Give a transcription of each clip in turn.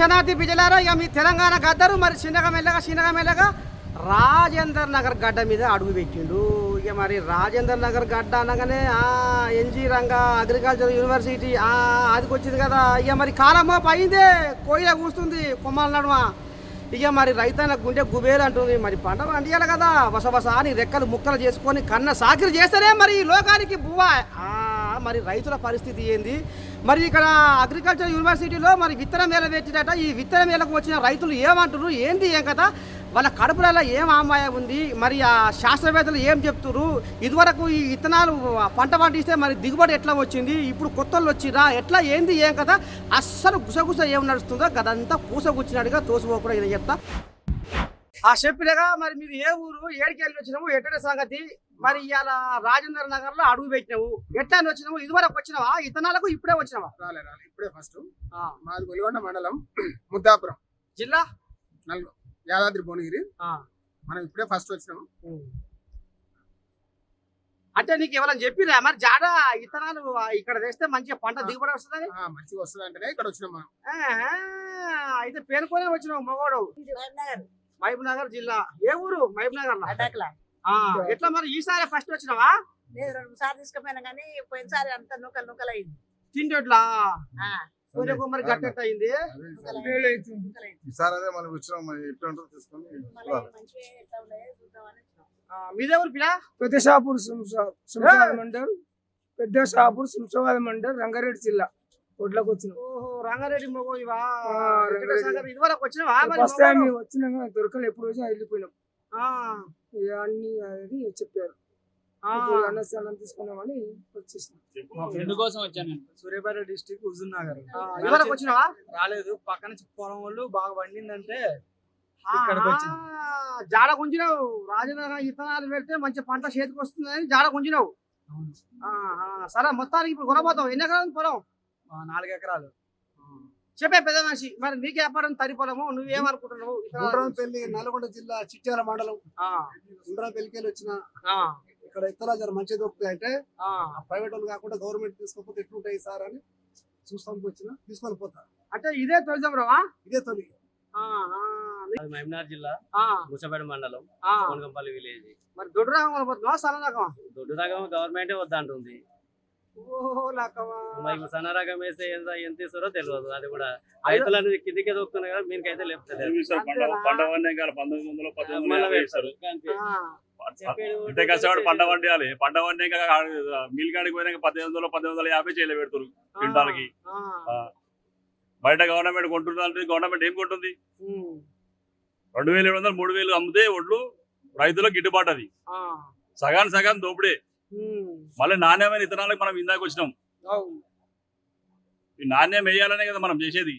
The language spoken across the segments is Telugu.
శనార్థి బిజలారా ఇక మీ తెలంగాణ గద్దరు మరి చిన్నగా మెల్లగా చిన్నగా మెల్లగా రాజేందర్ నగర్ గడ్డ మీద అడుగు పెట్టిండు. ఇక మరి రాజేందర్ నగర్ గడ్డ అనగానే ఆ, ఎన్జీ రంగా అగ్రికల్చర్ యూనివర్సిటీ ఆ, అదికి వచ్చింది కదా. ఇక మరి కాలమో పైందే కోయిల కూస్తుంది కొమ్మల నడుమ. ఇక మరి రైతన్న గుండె గుబేలు అంటుంది మరి పంట పండియాలి కదా. వసవస అని రెక్కలు ముక్కలు చేసుకొని కన్న సాకిరి చేస్తేనే మరి ఈ లోకానికి బువ్వ. ఆ, మరి రైతుల పరిస్థితి ఏంది? మరి ఇక్కడ అగ్రికల్చర్ యూనివర్సిటీలో మరి విత్తన మేళ పెట్టినట ఈ విత్తన మేళకు వచ్చిన రైతులు ఏమంటారు ఏంది ఏం కదా వాళ్ళ కడుపులలో ఏం ఆమాయ ఉంది? మరి ఆ శాస్త్రవేత్తలు ఏం చెప్తున్నారు ఇదివరకు ఈ విత్తనాలు పంట పండిస్తే మరి దిగుబడి ఎట్లా వచ్చింది? ఇప్పుడు కొత్తలు వచ్చిరా ఎట్లా? ఏంది ఏం కదా అస్సలు గుసగుస ఏం నడుస్తుందో గదంతా కూసగుచ్చినట్టుగా తోసిపోకుండా ఇది చెప్తా. ఆ చెప్పినగా మరి మీరు ఏ ఊరు ఏడికి వెళ్ళి వచ్చినాము? ఎట్టడే సంగతి? మరి ఇవాళ రాజేంద్ర నగర్లో అడుగు పెట్టినావు. ఎట్లా అని వచ్చినావు? ఇదివరకు వచ్చినావా? ఇతనాలకు ఇప్పుడే వచ్చినావా? రాలే రాలే. ఇప్పుడే ఫస్ట్ ఆ, మాది గొలిగొండ మండలం ముద్దాపురం. జిల్లా? నల్గొ యాదాద్రి భువనగిరి. ఆ, మనం ఇప్పుడే ఫస్ట్ వచ్చినాము. అంటే నీకు ఎవరైనా చెప్పిరా? మరి జాడ ఇతనాలు ఇక్కడ తెస్తే మంచిగా పంట దిగుబడి వస్తుందని? ఆ, మంచిగా వస్తుంది అంటేనే ఇక్కడ వచ్చినాం మనం. అయితే పేరుకొనే వచ్చినావు మగోడు మహబూబ్ నగర్ జిల్లా. ఏ ఊరు? మహబూబ్ నగర్ ఎట్లా మరి? ఈసారి ఫస్ట్ వచ్చినావా? నేను రెండు సార్లు తీసుకుపోయినా కానీ పోయినసారి అంత నూకలు నూకలు అయింది. తింటోట్లా ఆ, సూర్యకుమారి గట్టెట్ అయింది. ఈసారి అదే మనం వచ్చినాం మరి ఎట్లా తీసుకొని వచ్చినాం. మీదెవరు పిల్ల? పెద్ద షాపూర్ శంషా- శంషాబాద్ మండల్. పెద్ద షాపూర్ శంషాబాద్ మండల్ రంగారెడ్డి జిల్లా. ఒడ్లకు వచ్చిన. ఓహో రంగారెడ్డి మొగో ఇవా ఆ, వెంకట రంగారెడ్డి. సాగర్ ఇదివరకు వచ్చినావా? మరి ఫస్ట్ టైం మొగోడు? వచ్చినాక దొరకలు ఎప్పుడు వచ్చినా వెళ్ళిపోయినాం. అన్ని అది చెప్పారు అన్నస్థానం తీసుకున్నామని వచ్చేసినాం మా ఫ్రెండ్ కోసం వచ్చాను నేను. సూర్యాపేట డిస్టిక్ హుజూర్ నగర్ వచ్చినావా రాలేదు పక్కన పొలం వాళ్ళు బాగా పండిందంటే జాడ గుంజినావు. రాజధాని ఇత్తనాలు పెడితే మంచి పంట చేతికి వస్తుందని జాడ గుంజినావు. అవును. ఆ, ఆ, సరే మొత్తానికి ఇప్పుడు కొనబోతావు. ఎన్ని ఎకరాలు పొలం? నాలుగు ఎకరాలు. చెప్పే పెద్ద మనిషి. మరి నీకు వ్యాపారం తరి పొలము నువ్వేమనుకుంటున్నావు ఉండ్రాంపల్లి నల్గొండ జిల్లా చిట్యాల మండలం. ఆ, ఉండ్రాంపల్లికి వెళ్ళి వచ్చిన ఆ, ఇక్కడ ఇతర జర మంచిగా దొరుకుతాయి అంటే ఆ. ప్రైవేట్ వాళ్ళు కాకుండా గవర్నమెంట్ తీసుకోకపోతే ఎట్లుంటాయి సార్ అని చూస్తానికి వచ్చిన. తీసుకొని పోతా. అంటే ఇదే తొలిజమరావా ఇదే తొలి. మహబూబ్నగర్ జిల్లా ముసపేట మండలం కోనకంపల్లి విలేజ్. మరి దొడ్డు రకం కొనబోతున్నావా సన్న రకమా దొడ్డు రకం గవర్నమెంటే వద్దంటుంది. ఇప్పుడు సన్న రకం వేస్తే ఎంత ఎంత ఇస్తారో తెలియదు. అది కూడా రైతులను కిందికి దొక్కుతున్నాయి కదా మీకైతే ఇంత కష్టపడి పంట పండియాలి. పంట పండాక మిల్ కాడికి పోయినాక పద్దెనిమిది వందల పద్దెనిమిది వందల యాభై చేయలే పెడతారు క్వింటాల్కి. బయట గవర్నమెంట్ కొంటుందంటే గవర్నమెంట్ ఏం కొంటుంది? రెండు వేల ఏడు వందలు మూడు వేలు అమ్మితే ఒడ్లు రైతులకు గిట్టుబాటు అది. సగాన్ సగాన్ దోపిడే. మళ్ళీ నాణ్యమైన ఇతనాలకు మనం ఇందాక వచ్చినాం. ఈ నాణ్యం వేయాలనే కదా మనం చేసేది.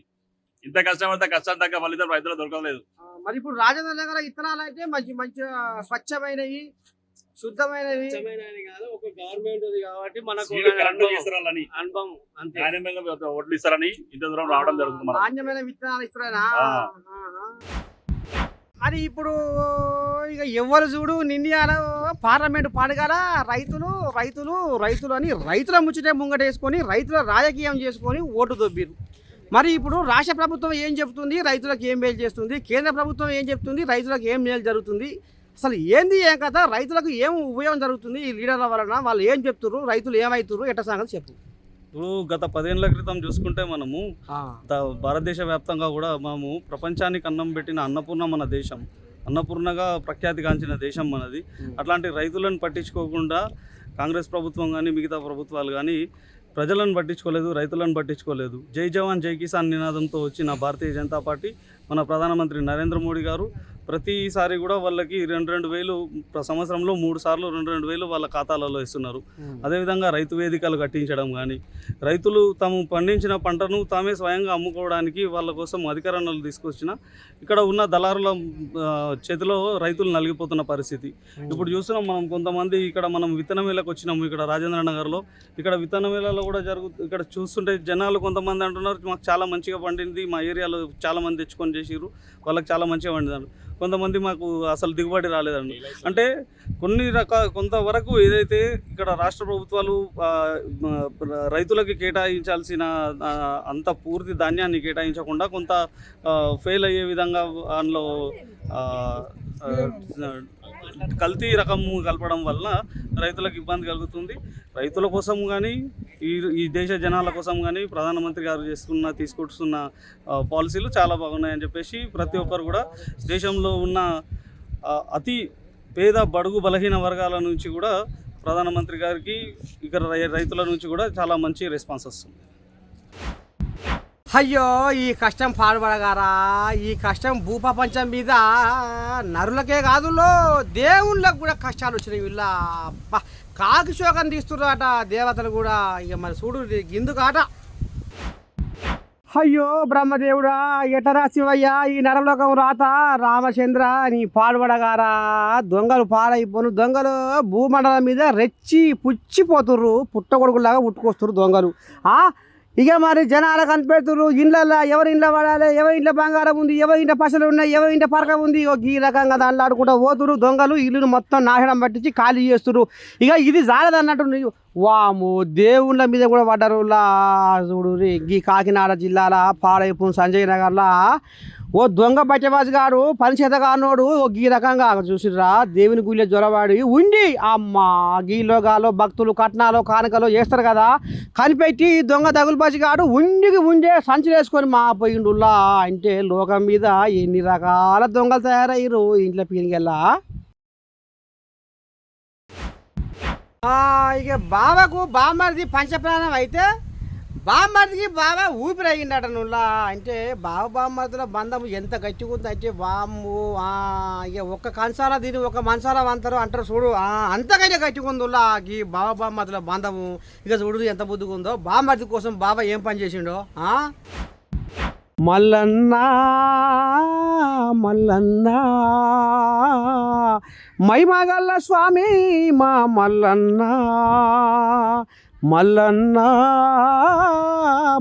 ఇంత కష్టపడితే కష్టం తగ్గ ఫలితం రైతులకు దొరకలేదు. మరి ఇప్పుడు రాజేంద్ర నగర్ ఇత్తనాలు అయితే మంచి మంచి స్వచ్ఛమైనవి శుద్ధమైనవి. కాదు ఒక గవర్నమెంట్ ఉంది కాబట్టి మనకు కరెక్ట్ అనుభవం. అంతే. ఇస్తారని ఇంత దూరం రావడం జరుగుతుంది మనం నాణ్యమైన విత్తనాలు ఇస్తున్నారా ఆ. అది ఇప్పుడు ఇక ఎవరు చూడు నిండియాలో పార్లమెంట్ పండుగల రైతులు రైతులు రైతులు అని రైతుల ముచ్చటే ముంగటేసుకొని రైతుల రాజకీయం చేసుకొని ఓటు దొబ్బిరు మరి ఇప్పుడు రాష్ట్ర ప్రభుత్వం ఏం చెప్తుంది? రైతులకు ఏం మేలు చేస్తుంది? కేంద్ర ప్రభుత్వం ఏం చెప్తుంది? రైతులకు ఏం మేలు జరుగుతుంది? అసలు ఏంది ఏం కదా రైతులకు ఏం ఉపయోగం జరుగుతుంది? ఈ లీడర్ల వలన వాళ్ళు ఏం చెప్తున్నారు రైతులు ఏమవుతున్నారు ఎట్ట సంగతి చెప్పు. ఇప్పుడు గత పదేళ్ళ క్రితం చూసుకుంటే మనము భారతదేశ వ్యాప్తంగా కూడా మనము ప్రపంచానికి అన్నం పెట్టిన అన్నపూర్ణ మన దేశం. అన్నపూర్ణగా ప్రఖ్యాతిగాంచిన దేశం మనది. అట్లాంటి రైతులను పట్టించుకోకుండా కాంగ్రెస్ ప్రభుత్వం కానీ మిగతా ప్రభుత్వాలు కానీ ప్రజలను పట్టించుకోలేదు రైతులను పట్టించుకోలేదు. జై జవాన్ జై కిసాన్ నినాదంతో వచ్చిన భారతీయ జనతా పార్టీ మన ప్రధానమంత్రి నరేంద్ర మోడీ గారు ప్రతిసారి కూడా వాళ్ళకి రెండు రెండు వేలు సంవత్సరంలో మూడు సార్లు రెండు రెండు వేలు వాళ్ళ ఖాతాలలో ఇస్తున్నారు. అదేవిధంగా రైతు వేదికలు కట్టించడం కానీ రైతులు తాము పండించిన పంటను తామే స్వయంగా అమ్ముకోవడానికి వాళ్ళ కోసం అధికారణలు తీసుకొచ్చిన ఇక్కడ ఉన్న దళారుల చేతిలో రైతులు నలిగిపోతున్న పరిస్థితి. ఇప్పుడు చూస్తున్నాం మనం కొంతమంది ఇక్కడ మనం విత్తన మేళకు వచ్చినాము ఇక్కడ రాజేంద్ర నగర్లో. ఇక్కడ విత్తన మేళలో కూడా జరుగు ఇక్కడ చూస్తుంటే జనాలు కొంతమంది అంటున్నారు మాకు చాలా మంచిగా పండింది మా ఏరియాలో చాలా మంది తెచ్చుకొని చేసిర్రు వాళ్ళకి చాలా మంచిగా పండినారు. కొంతమంది మాకు అసలు దిగుబడి రాలేదండి. అంటే కొన్ని రకాల కొంతవరకు ఏదైతే ఇక్కడ రాష్ట్ర ప్రభుత్వాలు రైతులకి కేటాయించాల్సిన అంత పూర్తి ధాన్యాన్ని కేటాయించకుండా కొంత ఫెయిల్ అయ్యే విధంగా అందులో కల్తీ రకము కలపడం వల్ల రైతులకు ఇబ్బంది కలుగుతుంది. రైతుల కోసం కానీ ఈ ఈ దేశ జనాల కోసం కానీ ప్రధానమంత్రి గారు చేస్తున్న తీసుకొస్తున్న పాలసీలు చాలా బాగున్నాయని చెప్పేసి ప్రతి ఒక్కరు కూడా దేశంలో ఉన్న అతి పేద బడుగు బలహీన వర్గాల నుంచి కూడా ప్రధానమంత్రి గారికి ఇక్కడ రై- రైతుల నుంచి కూడా చాలా మంచి రెస్పాన్స్ వస్తుంది. అయ్యో ఈ కష్టం పాడుపడగారా ఈ కష్టం భూప్రపంచం మీద నరులకే కాదులో దేవుళ్ళకు కూడా కష్టాలు వచ్చినాయి వీళ్ళ అబ్బా, కాకి శోకం తీస్తున్నారట దేవతలు కూడా. ఇక మరి చూడు గిందుకాట అయ్యో బ్రహ్మదేవుడా ఎటరా శివయ్య ఈ నరలోకం రాత. రామచంద్ర నీ పాడుపడగారా దొంగలు పాడైపోను దొంగలు భూమండలం మీద రెచ్చి పుచ్చిపోతుర్రు పుట్టగొడుగులాగా పుట్టుకొస్తురు దొంగలు. ఆ ఇక మరి జనాలు కనిపెడుతున్నారు ఇండ్లల్లో ఎవరి ఇంట్లో పడాలి ఎవరి ఇంట్లో బంగారం ఉంది ఎవరి ఇంట్లో పసలు ఉన్నాయి ఎవరి ఇంట్లో పరక ఉంది. ఈ రకంగా దాంట్లో ఆడుకుంటూ పోతురు దొంగలు ఇల్లును మొత్తం నాశనం పట్టించి ఖాళీ చేస్తున్నారు ఇక ఇది జాలదన్నట్టు వాము దేవుళ్ళ మీద కూడా పడ్డారు లా చూడు ఈ కాకినాడ జిల్లాల పాడైపు సంజయ్ నగర్లా ఓ దొంగ బట్టబాజు గారు పనిచేత కానోడు ఓ గీ రకంగా చూసిర్రా. దేవుని గుళ్ళే జ్వరవాడి ఉండి అమ్మ గీలో గాలో భక్తులు కట్నాలు కానుకలు చేస్తారు కదా. కనిపెట్టి ఈ దొంగ దగులుబాజి గారు ఉండికి ఉండే సంచులు వేసుకొని మా పోయిండులా అంటే లోకం మీద ఎన్ని రకాల దొంగలు తయారయ్యారు ఇంట్లో పీనికెళ్ళా ఇక బావకు బామ్మది పంచప్రాణం అయితే బామ్మర్దికి బావ ఊపిరి అయ్యిందట నువ్వులా. అంటే బావ బామ్మర్దిలో బంధం ఎంత గట్టిగా అంటే వామ్ము ఆ, ఇక ఒక్క కంచాల దీని ఒక మనసాల అంటారు అంటారు చూడు. అంతకైతే అంతకైనా గట్టిగా ఉందిలా ఈ బావ బామ్మర్దిలో బంధము. ఇక చూడు ఎంత బుద్ధిగా ఉందో. బామ్మడిది కోసం బావ ఏం పని చేసిండో మల్లన్న మల్లన్నా మల్లన్నా మైమగల్ల స్వామి మా మల్లన్నా. మల్లన్నా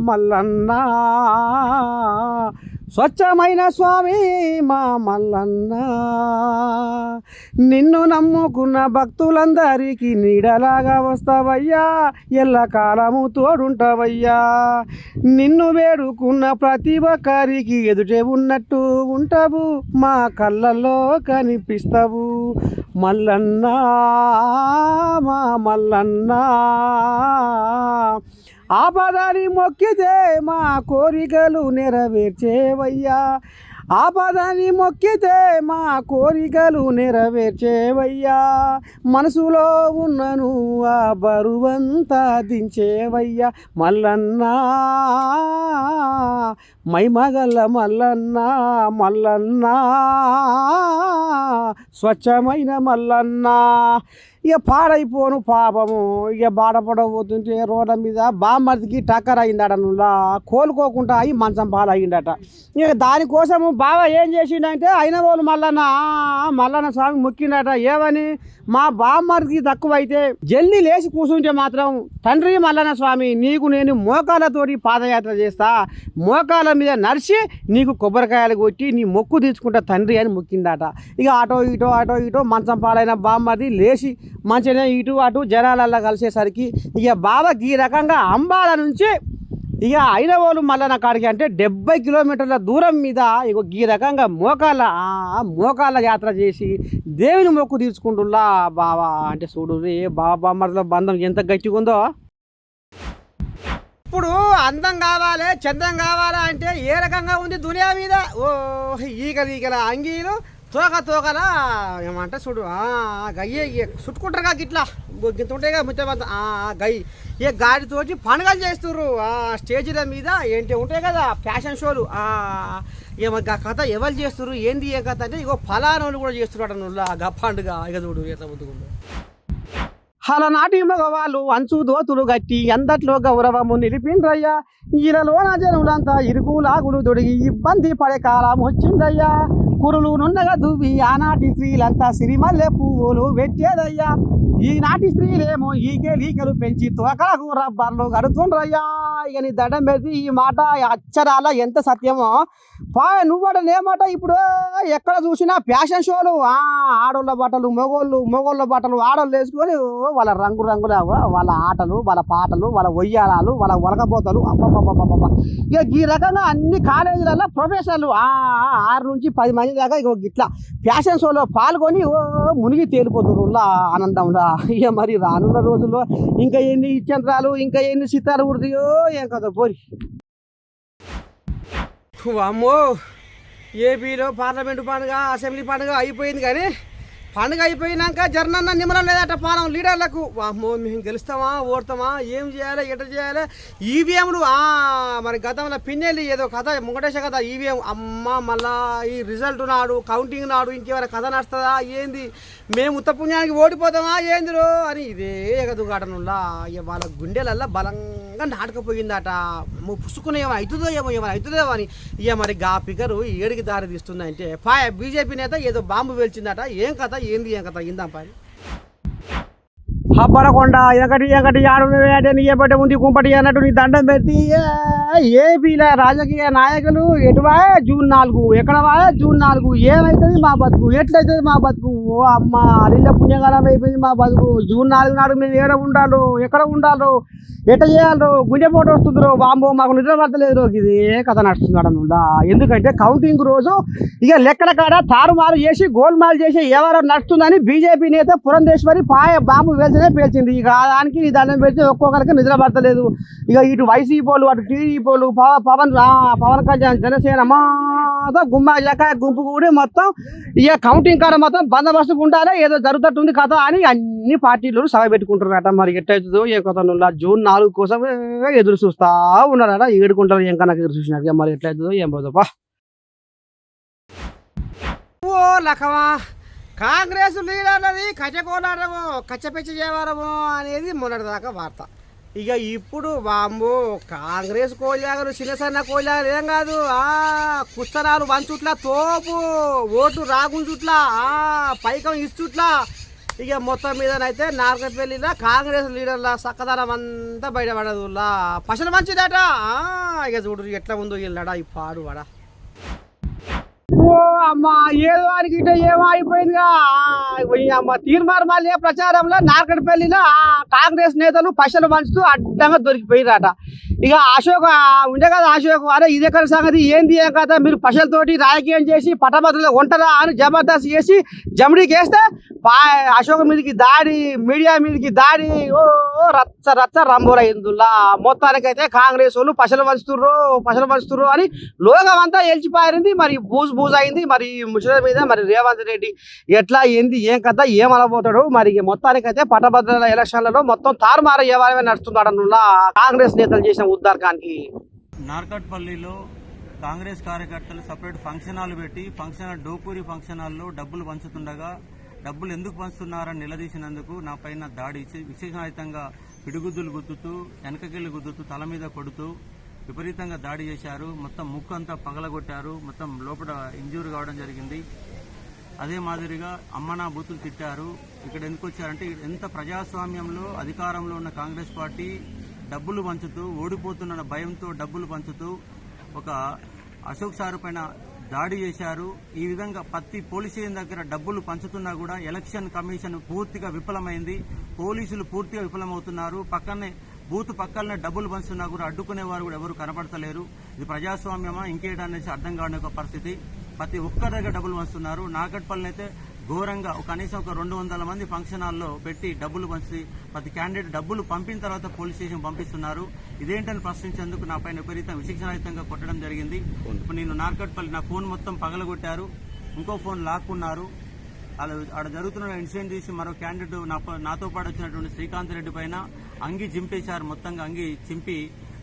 మల్లన్నా. స్వచ్ఛమైన స్వామి మా మల్లన్న. నిన్ను నమ్ముకున్న భక్తులందరికీ నీడలాగా వస్తావయ్యా ఎల్లకాలము తోడుంటావయ్యా. నిన్ను వేడుకున్న ప్రతి ఒక్కరికి ఎదుటే ఉన్నట్టు ఉంటావు మా కళ్ళల్లో కనిపిస్తావు. మల్లన్నా మా మల్లన్న. ఆపదని మొక్కితే మా కోరికలు నెరవేర్చేవయ్యా. ఆపదని మొక్కితే మా కోరికలు నెరవేర్చేవయ్యా. మనసులో ఉన్నను ఆ బరువంతా దించేవయ్యా. మల్లన్నా మైమగల మల్లన్నా మల్లన్నా స్వచ్ఛమైన మల్లన్నా. ఇక పాడైపోను పాపము. ఇక బాధపడబోతుంటే రోడ్ల మీద బామ్మర్దికి టక్కర్ అయిందట నువ్వులా. కోలుకోకుండా అయి మంచం పాలు అయ్యిందట ఇక దానికోసము బావ ఏం చేసిండంటే అయిన వాళ్ళు మల్లన్న మల్లన్న స్వామి మొక్కిండట. ఏమని? మా బామ్మర్దికి తక్కువైతే జల్లి లేచి కూర్చుంటే మాత్రం తండ్రి మల్లన్న స్వామి నీకు నేను మోకాలతోటి పాదయాత్ర చేస్తా. మోకాల మీద నడిచి నీకు కొబ్బరికాయలు కొట్టి నీ మొక్కు తీసుకుంటా తండ్రి అని మొక్కిందట. ఇక అటో ఇటో అటో ఇటో మంచం పాలైన బామ్మది లేచి మంచిగా ఇటు అటు జనాలల్లా కలిసేసరికి ఇక బాబాకి ఈ రకంగా అంబాల నుంచి ఇక ఐనవోలు మల్లన్న కాడికి అంటే డెబ్బై కిలోమీటర్ల దూరం మీద ఇక ఈ రకంగా మోకాళ్ళ మోకాళ్ళ యాత్ర చేసి దేవుని మొక్కు తీర్చుకుంటుల్లా బావా. అంటే చూడు రే బాబా మరల బంధం ఎంత గట్టిగా ఉందో. ఇప్పుడు అందం కావాలి చందం కావాలా అంటే ఏ రకంగా ఉంది దునియా మీద? ఓ ఈగ ఈగల అంగీలు. తోక తోకలా? ఏమంటే చూడు ఆ, గయ్యే చుట్టుకుంటారుగా చుట్టుకుంటారు కదా ఇట్లా గింత ఉంటాయి ముచ్చ గై ఏ గాడితోటి పండుగలు చేస్తుర్రు. ఆ స్టేజీల మీద ఏంటి ఉంటాయి కదా ఫ్యాషన్ షోలు. ఏమో ఏమ కథ ఎవరు చేస్తుర్రు? ఏంది ఏ కథ అంటే ఇగో ఫలానోళ్ళు కూడా చేస్తున్నారు నువ్వు గా పండుగ. ఇక చూడు ఎంత అలా అలనాటి మగవాళ్ళు అంచు దోతులు గట్టి అందట్లో గౌరవము నిలిపిండ్రయ్యా. ఈలలో నా జనులంతా ఇరుకు లాగులు దొడిగి ఇబ్బంది పడే కాలం వచ్చిందయ్యా. కురులు నున్నగా దువ్వి ఆనాటి స్త్రీలంతా సిరిమల్లె పువ్వులు పెట్టేదయ్యా ఈనాటి స్త్రీలేమో ఈకే లీకలు పెంచి తోకలకు రబ్బర్లు కడుతుండ్రయ్యా. ఇక నీ దండం పెడితే ఈ మాట అక్షరాల ఎంత సత్యమో. పా నువ్వడనే మాట ఇప్పుడు ఎక్కడ చూసినా ఫ్యాషన్ షోలు. ఆ, ఆడోళ్ళ బట్టలు మొగోళ్ళు మొగోళ్ళ బట్టలు ఆడోళ్ళు వేసుకొని వాళ్ళ రంగు రంగుల వాళ్ళ ఆటలు వాళ్ళ పాటలు వాళ్ళ ఒయ్యాలాలు వాళ్ళ ఒలగబోతలు అబ్బబ్బబ్బబ్బబ్బ ఇక ఈ రకంగా అన్ని కాలేజీలలో ప్రొఫెసర్లు ఆ, ఆరు నుంచి పది మంది దాకా ఇక ఇట్లా ఫ్యాషన్ షోలో పాల్గొని ఓ మునిగి తేలిపోతున్నారు ఆనందంలా ఇక మరి రానున్న రోజుల్లో ఇంకా ఎన్ని చంద్రాలు ఇంకా ఎన్ని చిత్రాలు కుడతాయో ఏం కదా పోరి. అమ్మో ఏపీలో పార్లమెంటు పండుగ అసెంబ్లీ పండుగ అయిపోయింది కానీ పండుగ అయిపోయినాక జర్నన్న నిమ్మరం లేదట పాలం లీడర్లకు. మేము గెలుస్తామా ఓడతామా ఏం చేయాలి ఎట చేయాలి? ఈవీఎంలు మరి గతంలో పిన్నెల్లి ఏదో కథ ముంగటేశ కథ ఈవీఎం. అమ్మ మళ్ళా ఈ రిజల్ట్ నాడు కౌంటింగ్ నాడు ఇంకేమైనా కథ నడుస్తుందా ఏంది? మేము ఉత్తపుణ్యానికి ఓడిపోతామా ఏందిరో అని ఇదే ఎగదుగాటనుల్లా వాళ్ళ గుండెలల్లా బలంగా నాటకపోయిందట. అమ్మో పుసుకునే ఏమో అవుతుందో ఏమో ఏమైనా అవుతుందో అని. ఇక మరి గా ఫిగరు ఏడికి దారి తీస్తుందంటే పాయ బీజేపీ నేత ఏదో బాంబు పేల్చిందట ఏం కథ? ఏంది ఏం కథ? ఇందాం పాయ. అబ్బరకొండ ఎకటి ఎకటి ఆడు అంటే నీ ఎప్పటి ఉంది కుంపటి అన్నట్టు నీ దండం పెట్టి. ఏపీల రాజకీయ నాయకులు ఎటువా జూన్ నాలుగు. ఎక్కడ వాయా? జూన్ నాలుగు. ఏమైతుంది మా బతుకు? ఎట్లయితుంది మా బతుకు? ఓ అమ్మ అరిల్ల పుణ్యకాలం అయిపోయింది మా బతుకు. జూన్ నాలుగు నాడు మేము ఏడ ఉండాలో ఎక్కడ ఉండాలో ఎట్ట చేయాలో గుండెపోటు వస్తుందో బాంబో మాకు నిద్ర పడతలేదు ఇది కథ నడుస్తున్నాడు ఎందుకంటే కౌంటింగ్ రోజు ఇక లెక్కల కాడ తారుమారు చేసి గోల్మాల్ చేసి ఎవరో నడుస్తుందని బీజేపీ నేత పురంధేశ్వరి పాయ బాంబు వేసిన పేల్చింది. ఇక దానికి దండం పెడితే ఒక్కొక్కరికి నిద్ర పడతలేదు ఇక ఇటు వైసీపీలు అటు టీడీపీలు పవ- పవన్ పవన్ కళ్యాణ్ జనసేన మొత్తం గుమ్మ లెక్క గుంపు కూడి మొత్తం ఇక కౌంటింగ్ కాడ మొత్తం బందోబస్తు ఉండాలి ఏదో జరుగుతట్టుంది కథ అని అన్ని పార్టీలు సభ పెట్టుకుంటున్నారట. మరి ఎట్టయితుందో ఏ కథ జూన్ నాలుగు కోసం ఎదురు చూస్తా ఉన్నారట ఏడుకుంటారు ఏం కనుక ఎదురు చూసినారు. మరి ఎట్లయితుందో ఏం పోదప్పా ఓ లఖమా కాంగ్రెస్ లీడర్లది కచ్చకోలాడము కచ్చపెచ్చ చేయవారము అనేది మొన్నటిదాకా వార్త. ఇక ఇప్పుడు బాంబు కాంగ్రెస్ కోలాగారు చిన్న సన్న ఏం కాదు. ఆ కుస్తరాలు వంచుట్లా తోపు ఓటు రాగుంచుట్లా ఆ పైకం ఇచ్చుట్లా. ఇక మొత్తం మీదనైతే నార్కపల్లిలో కాంగ్రెస్ లీడర్ల సక్కదనం అంతా బయటపడదులా పసలు మంచిదట. ఇక చూడు ఎట్లా ఉందో వీళ్ళడా ఈ పాడు వడ. ఓ అమ్మా ఏదో అని గిట్ట ఏమో అయిపోయిందిగా. ఈ అమ్మ ప్రచారంలో నార్కడపల్లిలో కాంగ్రెస్ నేతలు పశలు పంచుతూ అడ్డంగా దొరికిపోయిరట ఇక అశోక్ ఉండే కదా అశోక్ అరే ఇది కదా సంగతి ఏంది ఏం కదా మీరు పశలతోటి రాజకీయం చేసి పట్టభద్రులు ఉంటారా అని జబర్దస్త్ చేసి జమిడికి వేస్తే అశోక్ మీదకి దాడి మీడియా మీదకి దాడి. ఓ రచ్చ రచ్చ రంబోరా ఇందులా మొత్తానికైతే కాంగ్రెస్ వాళ్ళు పశలు పంచుతుర్రు పశలు పంచుతుర్రు అని లోకం అంతా ఏల్చిపారింది మరి బూజు బూజు అయింది. మరి ముసలి మీద మరి రేవంత్ రెడ్డి ఎట్లా ఏంది ఏం కథ ఏం అనబోతాడు మరి మొత్తానికైతే పట్టభద్రుల ఎలక్షన్లలో మొత్తం తారుమారు ఏవారమే నడుస్తున్నాడు కాంగ్రెస్ నేతలు చేసిన ఉద్దార్కానికి నార్కట్పల్లిలో కాంగ్రెస్ కార్యకర్తలు సపరేట్ ఫంక్షన్ హాల్ పెట్టి ఫంక్షన్ డోపూరి ఫంక్షన్ హాల్లో డబ్బులు పంచుతుండగా డబ్బులు ఎందుకు పంచుతున్నారని నిలదీసినందుకు నా పైన దాడి విశేషాయుతంగా పిడుగుద్దులు గుద్దుతూ వెనకకెళ్ళి గుద్దుతూ తల మీద కొడుతూ విపరీతంగా దాడి చేశారు. మొత్తం ముక్కు అంతా పగలగొట్టారు. మొత్తం లోపల ఇంజూర్ కావడం జరిగింది. అదే మాదిరిగా అమ్మనా బూతులు తిట్టారు. ఇక్కడ ఎందుకు వచ్చారంటే ఎంత ప్రజాస్వామ్యంలో అధికారంలో ఉన్న కాంగ్రెస్ పార్టీ డబ్బులు పంచుతూ ఓడిపోతున్న భయంతో డబ్బులు పంచుతూ ఒక అశోక్ సార్ పైన దాడి చేశారు. ఈ విధంగా ప్రతి పోలీస్ స్టేషన్ దగ్గర డబ్బులు పంచుతున్నా కూడా ఎలక్షన్ కమిషన్ పూర్తిగా విఫలమైంది. పోలీసులు పూర్తిగా విఫలమవుతున్నారు. పక్కనే బూత్ పక్కనే డబ్బులు పంచుతున్నా కూడా అడ్డుకునే వారు కూడా ఎవరు కనబడతలేరు ఇది ప్రజాస్వామ్యమా? ఇంకేటనేసి అర్థం కాని ఒక పరిస్థితి. ప్రతి ఒక్కరి దగ్గర డబ్బులు పంచుతున్నారు. నాగట్పల్లి అయితే ఘోరంగా ఒక కనీసం ఒక రెండు వందల మంది ఫంక్షన్ హాల్లో పెట్టి డబ్బులు పంచి ప్రతి క్యాండిడేట్ డబ్బులు పంపిన తర్వాత పోలీస్ స్టేషన్ పంపిస్తున్నారు. ఇదేంటని ప్రశ్నించేందుకు నా పైన విపరీతం విశిక్షణాయుతంగా కొట్టడం జరిగింది. ఇప్పుడు నేను నార్కట్పల్లి నా ఫోన్ మొత్తం పగలగొట్టారు. ఇంకో ఫోన్ లాక్కున్నారు. అలా ఆడ జరుగుతున్న ఇన్సిడెంట్ తీసి మరో క్యాండిడేట్ నా నాతో పాటు వచ్చినటువంటి శ్రీకాంత్ రెడ్డి పైన అంగి చింపేశారు. మొత్తంగా అంగి చింపి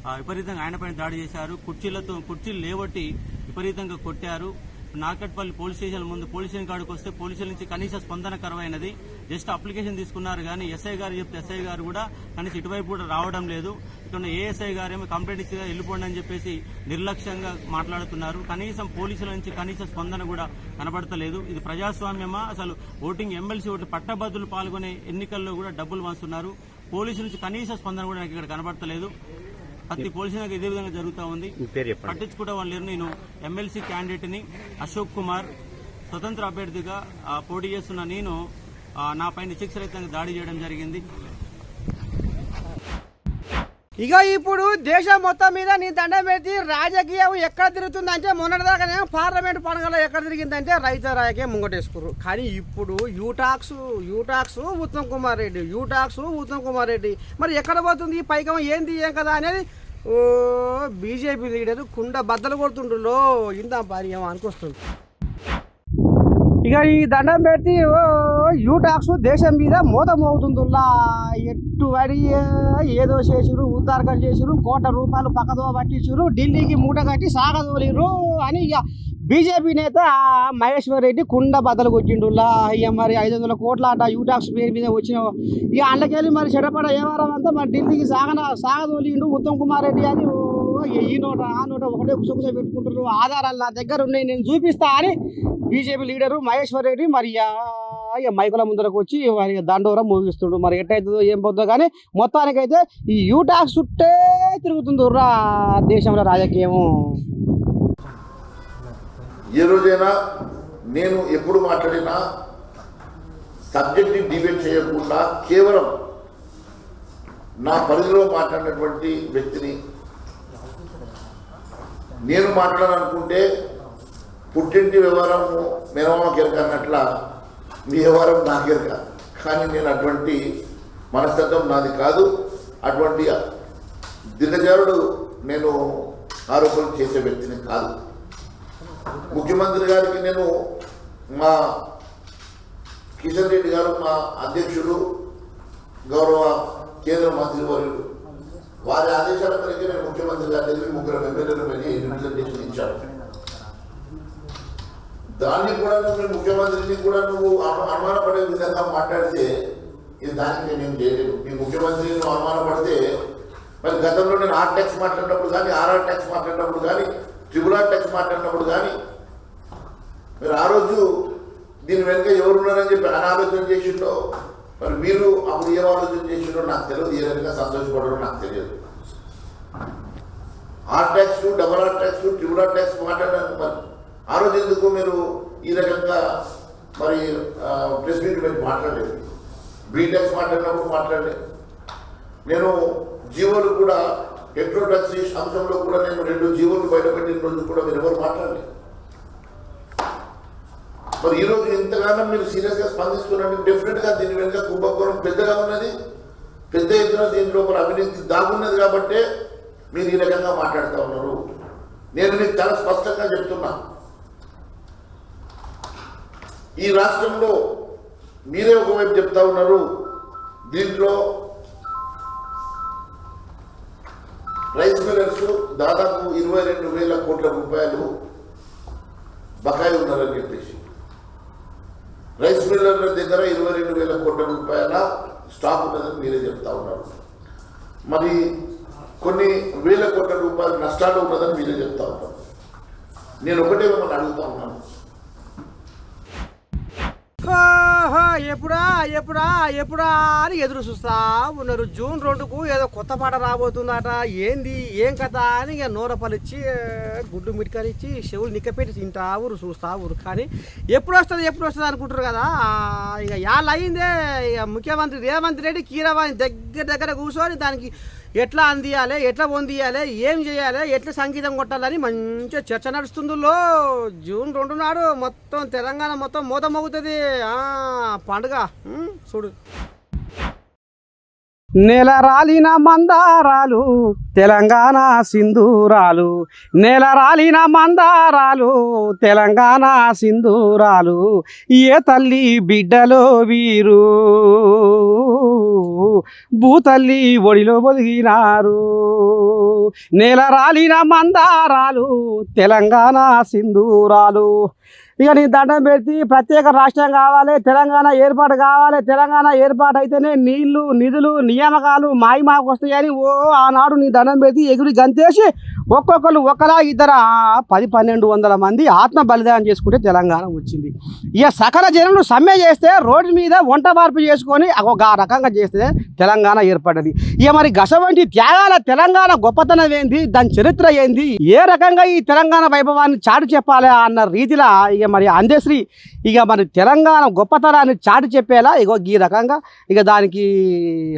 ఆ, విపరీతంగా ఆయన పైన దాడి చేశారు. కుర్చీలతో కుర్చీలు లేవట్టి విపరీతంగా కొట్టారు. నాకట్పల్లి పోలీస్ స్టేషన్ ముందు పోలీస్ స్టేషన్ కాడికి వస్తే పోలీసుల నుంచి కనీస స్పందన కరవైనది. జస్ట్ అప్లికేషన్ తీసుకున్నారు కానీ ఎస్ఐ గారు చెప్తే ఎస్ఐ గారు కూడా కనీసం ఇటువైపు కూడా రావడం లేదు. ఇక్కడ ఏఎస్ఐ గారు ఏమో కంప్లైంట్ ఇచ్చి వెళ్ళిపోండి అని చెప్పేసి నిర్లక్ష్యంగా మాట్లాడుతున్నారు. కనీసం పోలీసుల నుంచి కనీస స్పందన కూడా కనబడతలేదు. ఇది ప్రజాస్వామ్యమా? అసలు ఓటింగ్ ఎమ్మెల్సీ ఓటు పట్టభద్రులు పాల్గొనే ఎన్నికల్లో కూడా డబ్బులు పంచుతున్నారు పోలీసుల నుంచి కనీస స్పందన కూడా నాకు ఇక్కడ కనబడతలేదు. ప్రతి పోలీసు నాకు ఇదే విధంగా జరుగుతూ ఉంది. పట్టించుకుంటే వాళ్ళు లేరు. నేను ఎమ్మెల్సీ క్యాండిడేట్ని అశోక్ కుమార్ స్వతంత్ర అభ్యర్థిగా పోటీ చేస్తున్న నేను నా పైన శిక్షరహితంగా దాడి చేయడం జరిగింది. ఇక ఇప్పుడు దేశం మొత్తం మీద నీ దండం పెట్టి రాజకీయం ఎక్కడ తిరుగుతుందంటే మొన్నటిదాకానే పార్లమెంట్ పండుగలో ఎక్కడ తిరిగిందంటే రైతు రాజకీయం ముంగటేసుకురు కానీ ఇప్పుడు యూటాక్స్ యూటాక్స్ ఉత్తమ్ కుమార్ రెడ్డి యూటాక్స్ ఉత్తమ్ కుమార్ రెడ్డి. మరి ఎక్కడ పోతుంది? ఈ పైకం ఏంది? ఏం కదా అనేది ఓ బీజేపీ లీడర్ కుండ బద్దలు కొడుతుండ్రులో. ఇందా భార్యం అనుకొస్తుంది. ఇక ఈ దండం పెట్టి ఓ యూటాక్స్ దేశం మీద మోత మోగుతుందిలా ఎట్టు ఏదో చేసిరు ఉద్దారకం చేసిరు కోట రూపాయలు పక్కదో పట్టించురు ఢిల్లీకి మూట కట్టి సాగదోలిరు అని ఇక బీజేపీ నేత మహేశ్వర్ రెడ్డి కుండ బద్దలు కొట్టిండులా. ఇక మరి ఐదు వందల కోట్ల అంట యూటాక్స్ పేరు మీద వచ్చిన ఇక అందుకెళ్ళి మరి చెడపడ వ్యవహారం అంతా మరి ఢిల్లీకి సాగన సాగదోలిండు ఉత్తమ్ కుమార్ రెడ్డి అని ఓ ఈ నోట ఆ నోట ఒకటే కుసకుస పెట్టుకుంటారు ఆధారాలు నా దగ్గర ఉన్నాయి నేను చూపిస్తా అని బీజేపీ లీడరు మహేశ్వర్ రెడ్డి మరి ఇక మైకుల ముందరకు వచ్చి మరి దండోరం ముగిస్తుండు. మరి ఎట్టయితుందో ఏం పోతుందో కానీ మొత్తానికైతే ఈ యూటాక్ చుట్టే తిరుగుతుంది రా దేశంలో రాజకీయం ఏ రోజైనా నేను ఎప్పుడు మాట్లాడినా సబ్జెక్ట్ని డిబేట్ చేయకుండా కేవలం నా పరిధిలో మాట్లాడినటువంటి వ్యక్తిని నేను మాట్లాడాలనుకుంటే పుట్టింటి వ్యవహారము మేనమామ కెరక మీ వ్యవహారం నా కెరక కానీ నేను అటువంటి మనస్తత్వం నాది కాదు. అటువంటి దిగజారుడు నేను ఆరోపణలు చేసే వ్యక్తిని కాదు. ముఖ్యమంత్రి గారికి నేను మా కిషన్ రెడ్డి గారు మా అధ్యక్షుడు గౌరవ కేంద్ర మంత్రి వర్యుడు వారి ఆదేశాల మేరకు నేను ముఖ్యమంత్రి గారి దగ్గర ముగ్గురు ఎమ్మెల్యేలు వెళ్ళి రిప్రజెంటేషన్ ఇచ్చాను. దాన్ని కూడా నువ్వు ముఖ్యమంత్రిని కూడా నువ్వు అనుమానపడే విధంగా మాట్లాడితే ఇది దానికి నేను చేయలేదు మీ ముఖ్యమంత్రిని నువ్వు అనుమానపడితే మరి గతంలో నేను ఆర్ ట్యాక్స్ మాట్లాడినప్పుడు కానీ ఆర్ఆర్ ట్యాక్స్ మాట్లాడినప్పుడు కానీ ట్రిపుల్ ఆర్ ట్యాక్స్ మాట్లాడినప్పుడు కానీ మీరు ఆ రోజు దీని వెనుక ఎవరున్నారని చెప్పి అనాలోచన ఆలోచన చేసిండో మరి మీరు అప్పుడు ఏం ఆలోచన చేసిండో నాకు తెలియదు. ఏ రకంగా సంతోషపడడం నాకు తెలియదు. R tax double R tax triple R tax మాట్లాడారు మరి ఆ రోజు ఎందుకు మీరు ఈ రకంగా మరి ప్రెస్ మీట్ పెట్టి మాట్లాడలేదు? బీటెక్స్ మాట్లాడినప్పుడు మాట్లాడలేదు నేను జీవోలు కూడా పెట్రోల్ అంశంలో కూడా నేను రెండు జీవోలు బయటపెట్టిన రోజు కూడా మీరు ఎవరు మాట్లాడలేదు మరి ఈరోజు ఇంతగానో మీరు సీరియస్గా స్పందిస్తున్నాను డెఫినెట్గా దీని వెనుక కుంభకోణం పెద్దగా ఉన్నది. పెద్ద ఎత్తున దీని లోపల అవినీతి దాగున్నది కాబట్టే మీరు ఈ రకంగా మాట్లాడుతూ ఉన్నారు. నేను మీకు చాలా స్పష్టంగా చెప్తున్నా. ఈ రాష్ట్రంలో మీరే ఒకవైపు చెప్తా ఉన్నారు దీంట్లో రైస్ మిల్లర్స్ దాదాపు ఇరవై రెండు వేల కోట్ల రూపాయలు బకాయి ఉన్నారని చెప్పేసి. రైస్ మిల్లర్ల దగ్గర ఇరవై రెండు వేల కోట్ల రూపాయల స్టాక్ ఉన్నదని మీరే చెప్తా ఉన్నారు. మరి కొన్ని వేల కోట్ల రూపాయల నష్టాలు ఉన్నదని మీరే చెప్తా ఉన్నారు. నేను ఒకటే మిమ్మల్ని అడుగుతా ఉన్నాను. ఓహో, ఎప్పుడా ఎప్పుడా ఎప్పుడా అని ఎదురు చూస్తా ఉన్నారు. జూన్ రెండుకు ఏదో కొత్త పాట రాబోతుందట. ఏంది ఏం కథ అని ఇక నోరపలిచ్చి గుడ్డు మిటికరిచ్చి చెవులు నిక్కపెట్టి తింటా ఊరు చూస్తా ఊరు. కానీ ఎప్పుడు వస్తుంది ఎప్పుడు వస్తుంది అనుకుంటారు కదా? ఇక యాళ్ళు అయిందే ఇక ముఖ్యమంత్రి రేవంత్ రెడ్డి కీరవాణి దగ్గర దగ్గర కూర్చొని దానికి ఎట్లా అందియాలి ఎట్లా పొందియాలి ఏం చేయాలి ఎట్లా సంగీతం కొట్టాలని మంచిగా చర్చ నడుస్తుందిలో జూన్ రెండు నాడు మొత్తం తెలంగాణ మొత్తం మూత మోగుతుంది ఆ, పండుగ చూడు. నెల రాలిన మందారాలు తెలంగాణ సింధూరాలు. నెల రాలిన మందారాలు తెలంగాణ సింధూరాలు. ఏ తల్లి బిడ్డలో వీరు? భూతల్లి ఒడిలో ఒదిగినారు. నెల రాలిన మందారాలు తెలంగాణ సింధూరాలు. ఇక నీ దండం పెట్టి ప్రత్యేక రాష్ట్రం కావాలి తెలంగాణ ఏర్పాటు కావాలి తెలంగాణ ఏర్పాటు అయితేనే నీళ్ళు నిధులు నియామకాలు మాయి మాకు వస్తాయని ఓ ఆనాడు నీ దండం పెట్టి ఎగురి గంతేసి ఒక్కొక్కరు ఒకలా ఇద్దరు పది పన్నెండు వందల మంది ఆత్మ బలిదానం చేసుకుంటే తెలంగాణ వచ్చింది. ఇక సకల జనులు సమ్మె చేస్తే రోడ్డు మీద వంట మార్పు చేసుకొని ఒక రకంగా చేస్తే తెలంగాణ ఏర్పడ్డది. ఇక మరి గస వంటి త్యాగాల తెలంగాణ గొప్పతనం ఏంది? దాని చరిత్ర ఏంది? ఏ రకంగా ఈ తెలంగాణ వైభవాన్ని చాటు చెప్పాలి అన్న రీతిలో ఇక మరి అందశ్రీ ఇక మరి తెలంగాణ గొప్పతనాన్ని చాటి చెప్పేలా ఇగో ఈ రకంగా ఇక దానికి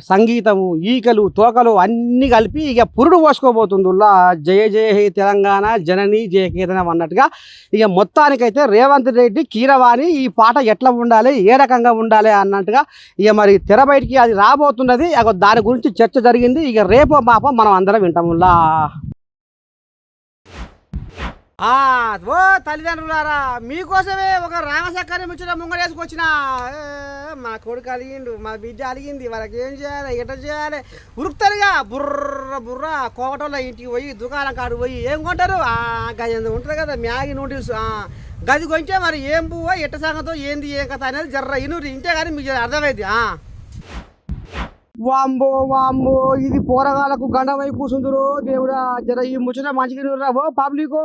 సంగీతము ఈకలు తోకలు అన్నీ కలిపి ఇక పురుడు పోసుకోబోతుందిలా జయ జయ హే తెలంగాణ జనని జయ కీర్తనం అన్నట్టుగా ఇక మొత్తానికైతే రేవంత్ రెడ్డి కీరవాణి ఈ పాట ఎట్లా ఉండాలి ఏ రకంగా ఉండాలి అన్నట్టుగా ఇక మరి తెర బయటికి అది రాబోతున్నది. ఇక దాని గురించి చర్చ జరిగింది. ఇక రేపో మాపో మనం అందరం వింటాములా ఓ తల్లిదండ్రులారా మీకోసమే ఒక రామచక్కని ముచ్చట ముంగడేసుకొచ్చిన ఏ, మా కొడుకు అలిగిండు మా బిడ్డ అలిగింది వాళ్ళకి ఏం చేయాలి ఎట చేయాలి? ఉరుకుతారుగా బుర్ర బుర్ర కోటలో ఇంటికి పోయి దుకాణం కాడు పోయి ఏం కొంటారు? గది ఉంటుంది కదా మ్యాగీ నూడిల్స్ గది కొంటే మరి ఏం పువ్వు ఎట్ట సంగతో ఏంది ఏం కథ అనేది జర్ర ఇనురు ఇంటే కానీ మీకు అర్థమైంది వాంబో వాంబో ఇది పోరగాళ్ళకు గండమై కూర్చుందరు దేవుడా జర ఈ ముచ్చట మంచిగా రాబో పబ్లిక్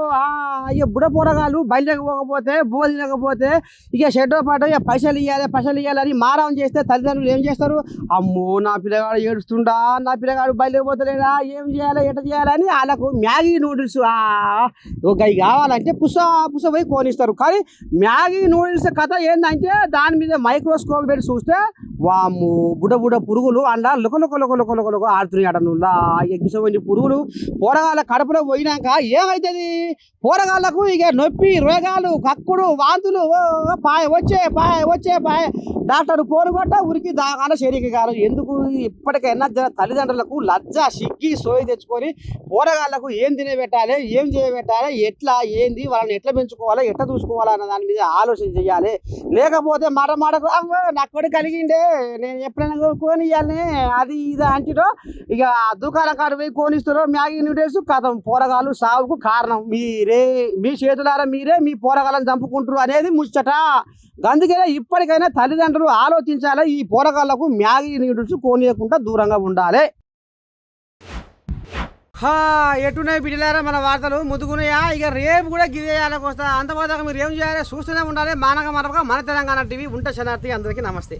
ఇక బుడ పోరగాళ్ళు బయలుదేరకపోతే బువ్వ తినకపోతే ఇక షెడ్డో పాట ఇక పైసలు ఇవ్వాలి పైసలు ఇవ్వాలి అని మారం చేస్తే తల్లిదండ్రులు ఏం చేస్తారు? అమ్మో నా పిల్లగాడు ఏడుస్తుండా నా పిల్లగాడు బయలుదేరిపోతలేడా ఏం చేయాలి ఎట చేయాలని వాళ్ళకు మ్యాగీ నూడిల్స్ ఒక అవి కావాలంటే పుస పుస పోయి కొనిస్తారు. కానీ మ్యాగీ నూడిల్స్ కథ ఏంటంటే దాని మీద మైక్రోస్కోప్ పెట్టి చూస్తే వాము బుడ బుడ పురుగులు అండ లుక లుక లుక లుక లుక లుక ఆడుతున్నాయి అడనుల్లా పురుగులు పోరగాళ్ళ కడుపులో పోయినాక ఏమవుతుంది పోరగాళ్ళకు ఇక నొప్పి రోగాలు కక్కుడు వాంతులు ఓ, పాయ వచ్చే పాయ వచ్చే పాయ. డాక్టర్ పోరుగొట్ట ఉరికి దాగాల శరీర కాలం ఎందుకు? ఇప్పటికైనా తల్లిదండ్రులకు లజ్జ సిగ్గి సోయి తెచ్చుకొని పోరగాళ్ళకు ఏం తినబెట్టాలి ఏం చేయబెట్టాలి ఎట్లా ఏంది వాళ్ళని ఎట్లా పెంచుకోవాలి ఎట్లా చూసుకోవాలి అన్న దాని మీద ఆలోచన చేయాలి. లేకపోతే మాట మాటకు నా కొడుకు కలిగిండే నేను ఎప్పుడైనా కొని అది ఇది అంటారో ఇక దుకాణం కాడ పోయి కోనిస్తారో మ్యాగీ నూడిల్స్ కథం పోరగాలు సాగుకు కారణం. మీరే మీ చేతులారా మీరే మీ పోరగాళ్ళని చంపుకుంటారు అనేది ముచ్చట. అందుకనే ఇప్పటికైనా తల్లిదండ్రులు ఆలోచించాలి ఈ పోరగాళ్ళకు మ్యాగీ నూడిల్స్ కోనియకుండా దూరంగా ఉండాలి. హా ఎటున్నాయి బిడ్డలారా మన వార్తలు? ముదుగున్నాయా ఇక రేపు కూడా గిరియాలకు వస్తా. అంతపోదాక మీరు ఏం చేయాలి? చూస్తూనే ఉండాలి. మానక మరొక మన తెలంగాణ టీవీ ఉంటే శనార్థి అందరికీ నమస్తే.